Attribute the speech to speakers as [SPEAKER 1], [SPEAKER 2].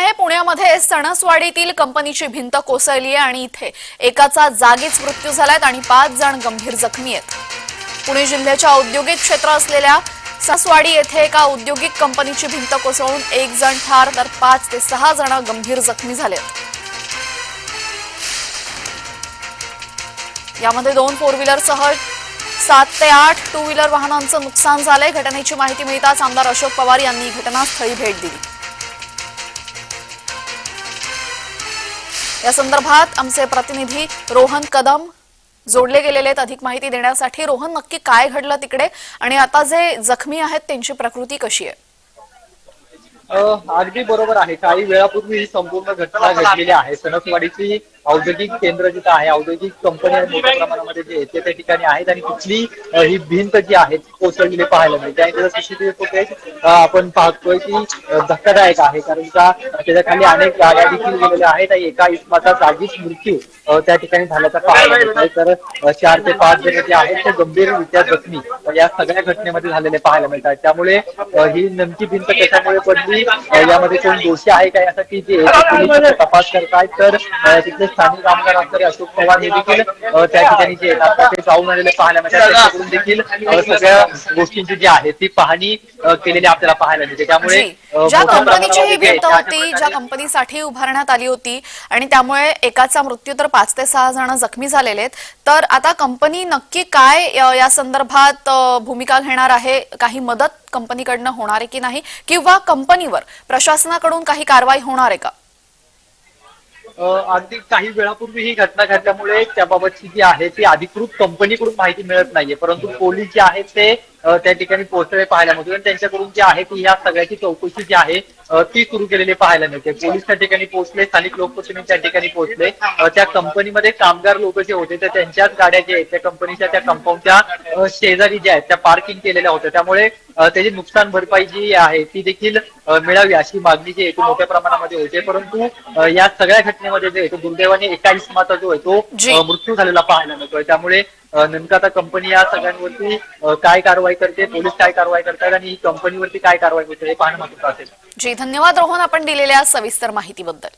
[SPEAKER 1] आहे. पुण्यामध्ये सणसवाडीतील कंपनीची भिंत कोसळली आहे आणि इथे एकाचा जागीच मृत्यू झालाय आणि पाच जण गंभीर जखमी आहेत. पुणे जिल्ह्याच्या औद्योगिक क्षेत्र असलेल्या ससवाडी येथे एका औद्योगिक कंपनीची भिंत कोसळून एक जण ठार तर पाच ते सहा जण गंभीर जखमी झालेत यामध्ये दोन फोर व्हीलरसह सात ते आठ टू व्हीलर वाहनांचं नुकसान झालंय. घटनेची माहिती मिळताच आमदार अशोक पवार यांनी घटनास्थळी भेट दिली. या संदर्भात आमचे प्रतिनिधी रोहन कदम जोडले गेलेले आहेत अधिक माहिती देण्यासाठी. रोहन नक्की काय घडलं तिकडे? आणि आता जे जखमी आहेत त्यांची प्रकृती कशी आहे?
[SPEAKER 2] अगदी बरोबर आहे. काही वेळापूर्वी ही संपूर्ण घटना घडलेली आहे. सणसवाडीची औद्योगिक केंद्र जिथं आहे औद्योगिक कंपन्या मोठ्या प्रमाणामध्ये जे येते त्या ठिकाणी आहेत आणि कुठली ही भिंत जी आहे ती कोसळलेली पाहायला मिळते. आणि त्याचा सीसीटीव्ही फुटेज आपण पाहतोय की धक्कादायक आहे. कारण का त्याच्याखाली अनेक गाड्या देखील गेलेल्या आहेत आणि एका इसमाचा जागीच मृत्यू त्या ठिकाणी झाल्याचा पाहायला मिळतोय. तर चार ते पाच जण जे आहेत ते गंभीररित्या जखमी या सगळ्या घटनेमध्ये झालेले पाहायला मिळतात. त्यामुळे ही नेमकी भिंत कशामुळे पडली यामध्ये कोण दोषी आहे का यासाठी जे तपास करतायत. तर तिथले स्थानिक आमदार असणारे अशोक पवार हे देखील त्या ठिकाणी जे आहेत ते जाऊन आलेले पाहायला मिळतात. देखील सगळ्या गोष्टींची जी आहे ती पाहणी केलेली आपल्याला पाहायला मिळते. त्यामुळे
[SPEAKER 1] ज्या कंपनीची ही भिंत
[SPEAKER 2] आहे,
[SPEAKER 1] होती ज्या कंपनीसाठी उभारण्यात आली होती आणि त्यामुळे एकाचा मृत्यू तर पाच ते सहा जण जखमी झालेले आहेत. तर आता कंपनी नक्की काय या संदर्भात भूमिका घेणार आहे? काही मदत कंपनीकडनं होणार आहे की नाही? किंवा कंपनीवर प्रशासनाकडून काही कारवाई होणार आहे का?
[SPEAKER 2] अगदी काही वेळापूर्वी ही घटना घडल्यामुळे त्याबाबतची जी आहे ती अधिकृत कंपनीकडून माहिती मिळत नाहीये. परंतु पोलीस जे आहेत ते त्या ठिकाणी पोहोचलेले पाहायला मिळते आणि त्यांच्याकडून जी आहे ती ह्या सगळ्याची चौकशी जी आहे ती सुरू केलेली पाहायला मिळते. पोलीस त्या ठिकाणी पोहोचले स्थानिक लोकप्रतिनिधी त्या ठिकाणी पोहोचले. त्या कंपनीमध्ये कामगार लोक जे होते तर त्यांच्याच गाड्या जे आहेत त्या कंपनीच्या त्या कंपाऊंडच्या शेजारी ज्या आहेत त्या पार्किंग केलेल्या होत्या. त्यामुळे त्याची नुकसान भरपाई जी आहे ती देखील मिळावी अशी मागणी जी आहे ती मोठ्या प्रमाणामध्ये होते. परंतु या सगळ्या घटनेमध्ये जे आहे तो दुर्दैवाने एका इस्माचा जो आहे तो मृत्यू झालेला पाहायला मिळतोय. त्यामुळे नेमकं आता कंपनी या सगळ्यांवरती काय कारवाई करते पोलीस काय कारवाई करतात आणि कंपनीवरती काय कारवाई होते हे पाहणं महत्वाचं असेल.
[SPEAKER 1] जी धन्यवाद रोहन आपण दिलेल्या सविस्तर माहितीबद्दल.